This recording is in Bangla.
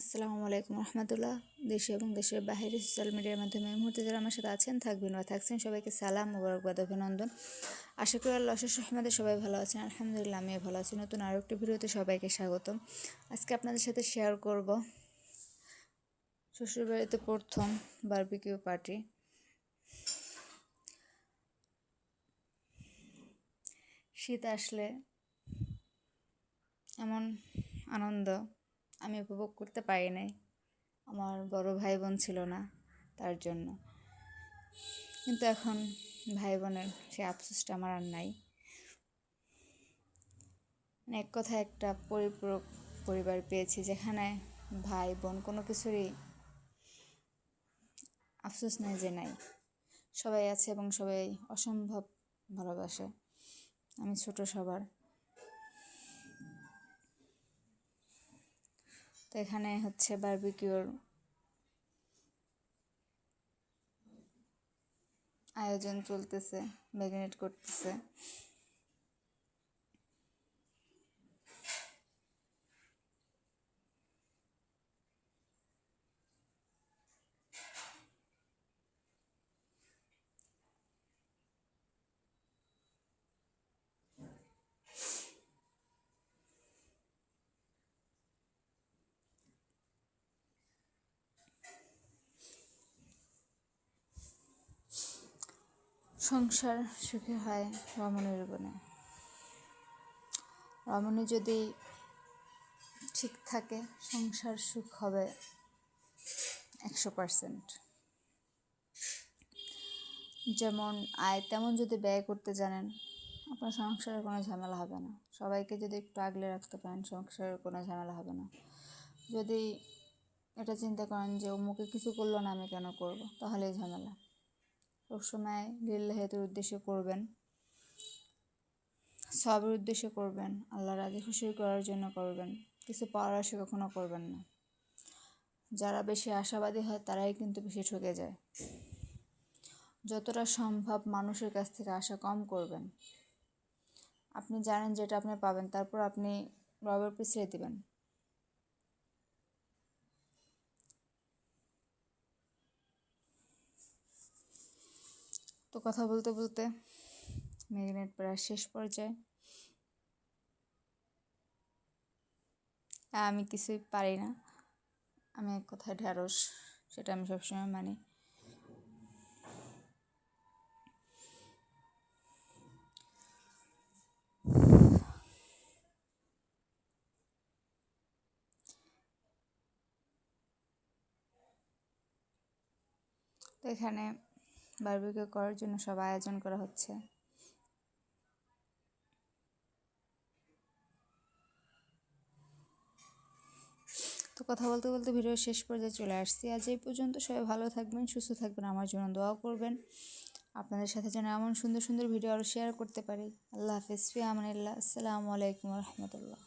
আসসালামু আলাইকুম রহমতুল্লাহ। দেশে এবং দেশের বাইরে সোশ্যাল মিডিয়ার মাধ্যমে এই মুহূর্তে যারা আমার সাথে আছেন, থাকবেন বা থাকছেন, সবাইকে সালাম, মোবারকবাদ, অভিনন্দন। আশা করি আল্লাহ অশেষ রহমতে সবাই ভালো আছেন। আলহামদুলিল্লাহ, আমিও ভালো আছি। নতুন আরও একটি ভিডিওতে সবাইকে স্বাগতম। আজকে আপনাদের সাথে শেয়ার করব শ্বশুরবাড়িতে প্রথম বারবিকিউ পার্টি শীত আসলে এমন আনন্দ। আমি উপভোগ করতে পারি নাই। আমার বড় ভাই বোন ছিল না তার জন্য। কিন্তু এখন ভাই বোনের সে আফসোসটা আমার আর নাই। মানে এক কথায় একটা পরিপূরক পরিবার পেয়েছি যেখানে ভাই বোন কোনো কিছুরই আফসোস নাই যে নাই। সবাই আছে এবং সবাই অসম্ভব ভালোবাসে। আমি ছোট সবার। তো এখানে হচ্ছে বার্বিকিউর আয়োজন চলতেছে ম্যাগনেট করতেছে। সংসার সুখী হয় রমণীর গুণে। রমণী যদি ঠিক থাকে, সংসার সুখ হবে একশো পারসেন্ট যেমন আয় তেমন যদি ব্যয় করতে জানেন, আপনার সংসারের কোনো ঝামেলা হবে না। সবাইকে যদি একটু আগলে রাখতে পারেন সংসারের কোনো ঝামেলা হবে না। যদি এটা চিন্তা করেন যে অমুকে কিছু করল না আমি কেন করব, তাহলেই ঝামেলা। সবসময় লিল্লাহেতুর উদ্দেশ্যে করবেন। সবের উদ্দেশ্যে করবেন। আল্লাহ রাজি খুশি করার জন্য করবেন। কিছু পাওয়ার আশা কখনো করবেন না। যারা বেশি আশাবাদী হয়, তারাই কিন্তু বেশি ঠকে যায়। যতটা সম্ভব মানুষের কাছ থেকে আশা কম করবেন। আপনি জানেন যেটা আপনি পাবেন, তারপর আপনি রবের পিছিয়ে দিবেন। তো কথা বলতে বলতে ম্যাগনেট প্রায় শেষ পর্যায়ে আমি কিছুই পারি না। আমি এক কথায় ঢ্যাঁড়স, সেটা আমি সবসময় মানি। তো এখানে বারবিকিউ করার জন্য সব আয়োজন করা হচ্ছে। তো কথা বলতে বলতে ভিডিও শেষ পর্যায়ে চলে আসছি। আজ এই পর্যন্ত সবাই ভালো থাকবেন, সুস্থ থাকবেন, আমার জন্য দোয়া করবেন। আপনাদের সাথে যেন এমন সুন্দর সুন্দর ভিডিও আরও শেয়ার করতে পারি। আল্লাহ হাফিজ ফি আমানিল্লাহ আসসালামু আলাইকুম রহমতুল্লাহ।